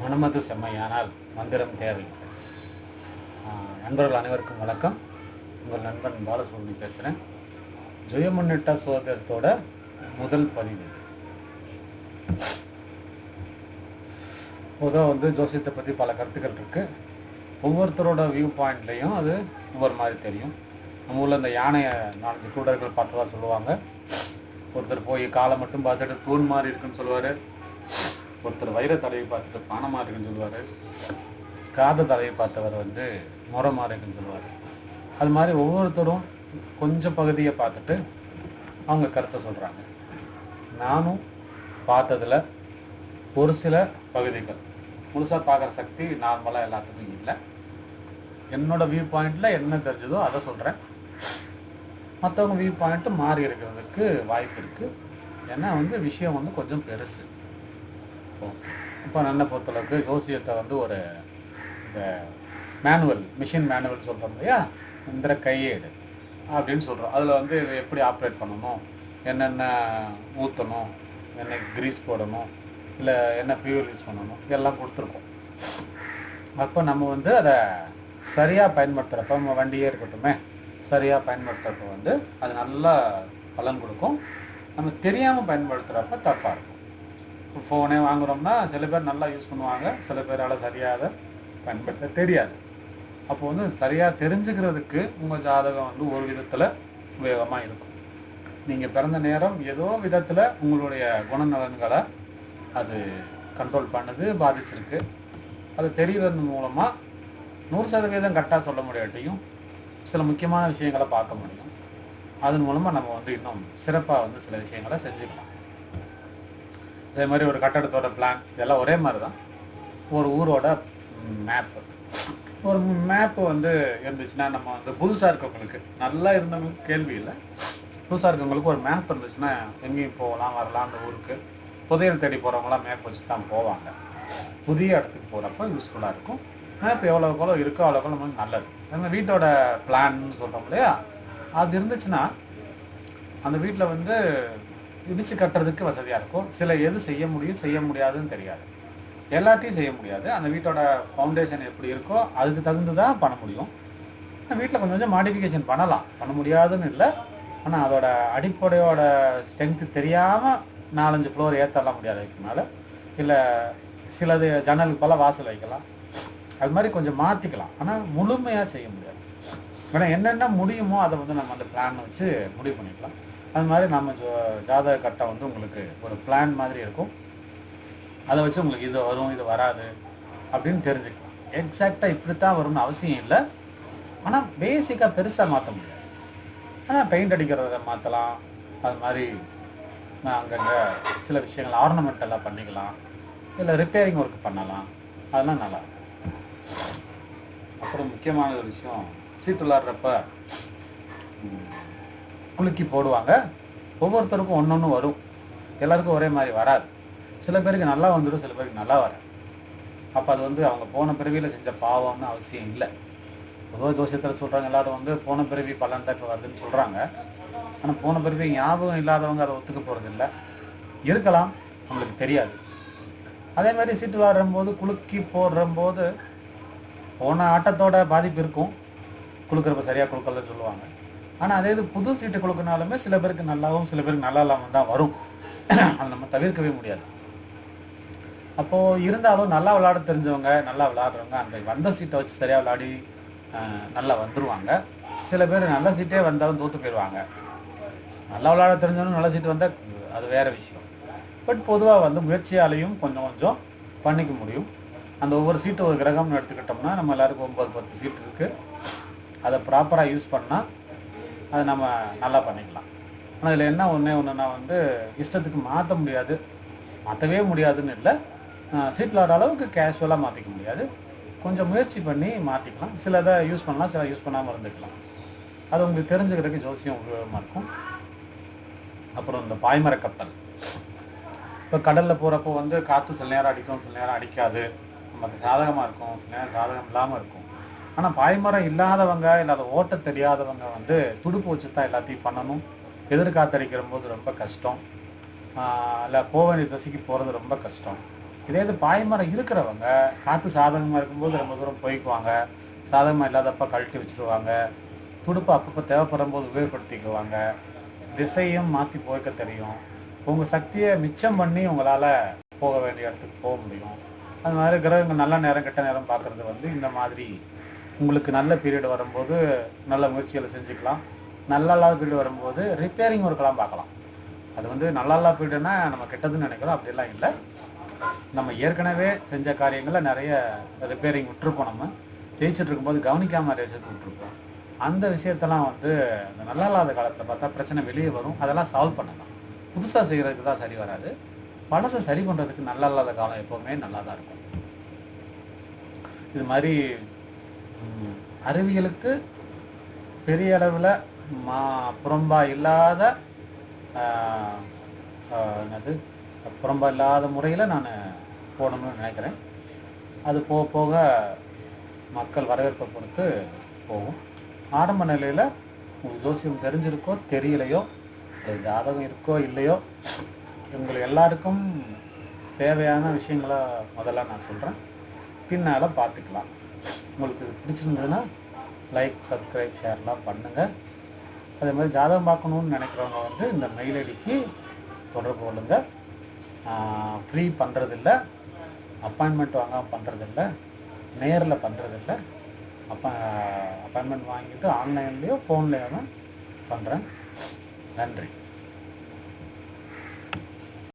மனமது செம்மையானால் மந்திரம் தேவை. ஆஹ் நண்பர்கள் அனைவருக்கும் வணக்கம். உங்கள் நண்பன் பாலசுப்ரமணி பேசுகிறேன் ஜெயமுன்னிட்ட சோதரத்தோட முதல் பதிவு. பொதுவாக வந்து ஜோசியத்தை பற்றி பல கருத்துக்கள் இருக்கு. ஒவ்வொருத்தரோட வியூ பாயிண்ட்லேயும் அது ஒவ்வொரு மாதிரி தெரியும். நம்ம ஊரில் இந்த யானையை நாலஞ்சு கூடர்கள் பார்த்ததா சொல்லுவாங்க. ஒருத்தர் போய் காலை மட்டும் பார்த்துட்டு தூண் மாதிரி இருக்குன்னு சொல்லுவார். ஒருத்தர் வைர தலையை பார்த்துட்டு பானை இருக்குன்னு சொல்லுவார். காத தலையை பார்த்தவர் வந்து முறை இருக்குன்னு சொல்லுவார். அது மாதிரி ஒவ்வொருத்தரும் கொஞ்சம் பகுதியை பார்த்துட்டு அவங்க கருத்தை சொல்கிறாங்க நானும் பார்த்ததில் ஒரு சில பகுதிகள். முழுசாக பார்க்குற சக்தி நார்மலாக எல்லாத்துக்கும் இல்லை. என்னோட வியூ பாயிண்டில் என்ன தெரிஞ்சதோ அதை சொல்கிறேன் மற்றவங்க வியூ பாயிண்ட்டு மாறி இருக்கிறதுக்கு வாய்ப்பு இருக்குது ஏன்னா வந்து விஷயம் வந்து கொஞ்சம் பெருசு. இப்போ என்னை பொறுத்தளவுக்கு ஜோசியத்தை வந்து ஒரு இந்த மேனுவல் மிஷின் மேனுவல் சொல்கிறோம் இல்லையா? இந்த கையேடு அப்படின்னு சொல்கிறோம் அதில் வந்து எப்படி ஆப்ரேட் பண்ணணும்? என்னென்ன ஊற்றணும் என்ன கிரீஸ் போடணும்? இல்லை என்ன ஃபியூல் யூஸ் பண்ணணும்? இதெல்லாம் கொடுத்துருக்கோம். அப்போ நம்ம வந்து அதை சரியாக பயன்படுத்துகிறப்ப நம்ம வண்டியே இருக்கட்டுமே சரியாக பயன்படுத்துகிறப்ப வந்து அது நல்லா பலன் கொடுக்கும். நம்ம தெரியாமல் பயன்படுத்துகிறப்ப தப்பாக இருக்கும். ஃபோனே வாங்குறோம்னா சில பேர் நல்லா யூஸ் பண்ணுவாங்க. சில பேரால் சரியாக பயன்படுத்த தெரியாது. அப்போ வந்து சரியாக தெரிஞ்சுக்கிறதுக்கு உங்கள் ஜாதகம் வந்து ஒரு விதத்தில் உபயோகமாக இருக்கும். நீங்கள் பிறந்த நேரம் ஏதோ விதத்தில் உங்களுடைய குணநலன்களை அது கண்ட்ரோல் பண்ணுது பாதிச்சிருக்கு. அது தெரிகிறது மூலமாக நூறு சதவீதம் கரெக்டாக சொல்ல முடியாட்டியும் சில முக்கியமான விஷயங்களை பார்க்க முடியும். அதன் மூலமாக நம்ம வந்து இன்னும் சிறப்பாக வந்து சில விஷயங்களை செஞ்சுக்கலாம். அதே மாதிரி ஒரு கட்டடத்தோட பிளான் இதெல்லாம் ஒரே மாதிரி தான் ஒரு ஊரோட மேப்பு ஒரு மேப்பு வந்து இருந்துச்சுன்னா நம்ம வந்து புதுசாக இருக்கவங்களுக்கு நல்லா இருந்தவங்களுக்கு கேள்வி இல்லை. புதுசாக இருக்கவங்களுக்கு ஒரு மேப் இருந்துச்சுன்னா எங்கேயும் போகலாம் வரலாம் அந்த ஊருக்கு. புதையல் தேடி போகிறவங்களாம் மேப் வச்சு தான் போவாங்க. புதிய இடத்துக்கு போகிறப்ப யூஸ்ஃபுல்லாக இருக்கும். மேப் எவ்வளோக்கு எவ்வளோ இருக்கோ அவ்வளோக்கு நமக்கு நல்லது. நம்ம வீட்டோட பிளான்னு சொல்கிறோம் இல்லையா? அது இருந்துச்சுன்னா அந்த வீட்டில் வந்து இடிச்சு கட்டுறதுக்கு வசதியாக இருக்கும். சில எது செய்ய முடியும் செய்ய முடியாதுன்னு தெரியாது. எல்லாத்தையும் செய்ய முடியாது. அந்த வீட்டோட ஃபவுண்டேஷன் எப்படி இருக்கோ அதுக்கு தகுந்து தான் பண்ண முடியும். வீட்டில் கொஞ்சம் கொஞ்சம் மாடிஃபிகேஷன் பண்ணலாம். பண்ண முடியாதுன்னு இல்லை. ஆனால் அதோட அடிப்படையோட ஸ்ட்ரென்த்து தெரியாமல் நாலஞ்சு ஃப்ளோர் ஏற்றலாம் முடியாது அதுக்கு இல்லை சிலது ஜன்னலுக்கு போல வாசல் வைக்கலாம். அது மாதிரி கொஞ்சம் மாற்றிக்கலாம் ஆனால் முழுமையாக செய்ய முடியாது. ஏன்னா என்னென்ன முடியுமோ அதை வந்து நம்ம அந்த பிளான் வச்சு முடிவு பண்ணிக்கலாம். அது மாதிரி நம்ம ஜோ- ஜாதக கட்டம் வந்து உங்களுக்கு ஒரு பிளான் மாதிரி இருக்கும். அதை வச்சு உங்களுக்கு இது வரும் இது வராது அப்படின்னு தெரிஞ்சுக்கலாம். எக்ஸாக்டாக இப்படி தான் வரும்னு அவசியம் இல்லை. ஆனால் பேசிக்காக பெருசாக மாற்ற முடியாது. ஆனால் பெயிண்ட் அடிக்கிறத மாற்றலாம் அது மாதிரி நான் அங்கங்கே சில விஷயங்கள் ஆர்னமெண்டெல்லாம் பண்ணிக்கலாம். இல்லை ரிப்பேரிங் ஒர்க் பண்ணலாம். அதெல்லாம் நல்லா அப்புறம் முக்கியமான ஒரு விஷயம் சீட்டு விளாட்றப்ப குலுக்கி போடுவாங்க. ஒவ்வொருத்தருக்கும் ஒன்று வரும். எல்லாருக்கும் ஒரே மாதிரி வராது. சில பேருக்கு நல்லா வந்துடும் சில பேருக்கு நல்லா வராது. அப்போ அது வந்து அவங்க போன பிறவியில் செஞ்ச பாவம்னு அவசியம் இல்லை. பொதுவாக ஜோசியத்தில் சொல்கிறாங்க எல்லாரும் வந்து போன பிறவி பலன் தான் இப்போ வருதுன்னு சொல்கிறாங்க ஆனால் போன பிறவி ஞாபகம் இல்லாதவங்க அதை ஒத்துக்க போகிறது இல்லை இருக்கலாம் நம்மளுக்கு தெரியாது. அதே மாதிரி சீட்டு விளாடும்போது குலுக்கி போடுறம்போது போன ஆட்டத்தோட பாதிப்பு இருக்கும். குளுக்கிறப்ப சரியாக குலுக்கலன்னு சொல்லுவாங்க. ஆனால் அதே இது புது சீட்டு குலுக்கினாலுமே சில பேருக்கு நல்லாவும் சில பேருக்கு நல்லா இல்லாமல் தான் வரும். அதை நம்ம தவிர்க்கவே முடியாது. அப்போது இருந்தாலும் நல்லா விளையாட தெரிஞ்சவங்க நல்லா விளாட்றவங்க அந்த வந்த சீட்டை வச்சு சரியாக விளையாடி நல்லா வந்துடுவாங்க சில பேர் நல்ல சீட்டே வந்தாலும் தோற்று போயிடுவாங்க. நல்லா விளையாட தெரிஞ்சவனும் நல்ல சீட்டு வந்தால் அது வேற விஷயம். பட் பொதுவாக வந்து முயற்சியாலையும் கொஞ்சம் கொஞ்சம் பண்ணிக்க முடியும். அந்த ஒவ்வொரு சீட்டு ஒரு கிரகம்னு எடுத்துக்கிட்டோம்னா நம்ம எல்லாருக்கும் ஒன்பது பத்து சீட்டு இருக்குது அதை ப்ராப்பராக யூஸ் பண்ணால் அதை நம்ம நல்லா பண்ணிக்கலாம். ஆனால் இதில் என்ன ஒன்று ஒன்றுனா வந்து இஷ்டத்துக்கு மாற்ற முடியாது. மாற்றவே முடியாதுன்னு இல்லை. சீட்டில் வர அளவுக்கு கேஷுவலாக மாற்றிக்க முடியாது. கொஞ்சம் முயற்சி பண்ணி மாற்றிக்கலாம் சில இதை யூஸ் பண்ணலாம் சில யூஸ் பண்ணாமல் இருந்துக்கலாம். அது உங்களுக்கு தெரிஞ்சுக்கிறதுக்கு ஜோசியம் உபயோகமாக இருக்கும். அப்புறம் இந்த பாய்மர கப்பல். இப்போ கடலில் போகிறப்போ வந்து காற்று சில நேரம் அடிக்கும் சில நேரம் அடிக்காது. நமக்கு சாதகமாக இருக்கும். சில நேரம் சாதகம் இல்லாமல் இருக்கும். ஆனால் பாய்மரம் இல்லாதவங்க இல்லாத ஓட்ட தெரியாதவங்க வந்து துடுப்பு வச்சு தான் எல்லாத்தையும் பண்ணணும். எதிர்காத்தடிக்கிற போது ரொம்ப கஷ்டம். இல்லை போக வேண்டிய திசைக்கு போகிறது ரொம்ப கஷ்டம். இதே இது பாய்மரம் இருக்கிறவங்க காற்று சாதகமாக இருக்கும்போது ரொம்ப தூரம் போய்க்குவாங்க. சாதகமாக இல்லாதப்ப கழட்டி வச்சிருவாங்க. துடுப்பு அப்பப்போ தேவைப்படும் போது உபயோகப்படுத்திக்குவாங்க. திசையும் மாற்றி போய்க்க தெரியும். உங்கள் சக்தியை மிச்சம் பண்ணி உங்களால் போக வேண்டிய இடத்துக்கு போக முடியும். அது மாதிரி கிரகங்கள் நல்ல நேரம் கெட்ட நேரம் பார்க்குறது வந்து இந்த மாதிரி உங்களுக்கு நல்ல பீரியட் வரும்போது நல்ல முயற்சிகளை செஞ்சுக்கலாம். நல்லா இல்லாத பீரியட் வரும்போது ரிப்பேரிங் ஒர்க்கெல்லாம் பார்க்கலாம். அது வந்து நல்லா இல்லாத பீரியட்னா நம்ம கெட்டதுன்னு நினைக்கிறோம். அப்படிலாம் இல்லை. நம்ம ஏற்கனவே செஞ்ச காரியங்களில் நிறைய ரிப்பேரிங் விட்டுருப்போம் நம்ம. ஜெயிச்சுட்டு இருக்கும்போது கவனிக்காம நிறைய விஷயத்தை விட்டுருப்போம். அந்த விஷயத்தெல்லாம் வந்து அந்த நல்லா இல்லாத காலத்தில் பார்த்தா பிரச்சனை வெளியே வரும். அதெல்லாம் சால்வ் பண்ணலாம். புதுசாக செய்கிறதுக்கு தான் சரி வராது. பழசை சரி பண்ணுறதுக்கு நல்லா இல்லாத காலம் எப்போவுமே நல்லா தான் இருக்கும். இது மாதிரி அறிவியலுக்கு பெரிய அளவில் மா புறம்பா இல்லாத என்னது? புறம்பா இல்லாத முறையில் நான் போடணும்னு நினைக்கிறேன். அது போக போக மக்கள் வரவேற்பை பொறுத்து போகும். ஆரம்ப நிலையில் உங்கள் ஜோசியம் தெரிஞ்சிருக்கோ தெரியலையோ ஜாதகம் இருக்கோ இல்லையோ உங்களுக்கு எல்லாருக்கும் தேவையான விஷயங்களை முதல்ல நான் சொல்கிறேன் பின்னால் பார்த்துக்கலாம். உங்களுக்கு பிடிச்சிருந்ததுன்னா லைக் சப்ஸ்கிரைப் ஷேர்லாம் பண்ணுங்கள் அதே மாதிரி ஜாதகம் பார்க்கணுன்னு நினைக்கிறவங்க வந்து இந்த மெயில் ஐடிக்கு தொடர்பு கொள்ளுங்க. ஃப்ரீ பண்ணுறதில்ல அப்பாயின்மெண்ட் வாங்காமல் பண்ணுறதில்ல நேரில் பண்ணுறதில்ல அப்பா அப்பாயின்மெண்ட் வாங்கிட்டு ஆன்லைன்லேயோ ஃபோன்லேயோ தான் பண்ணுறேன் நன்றி.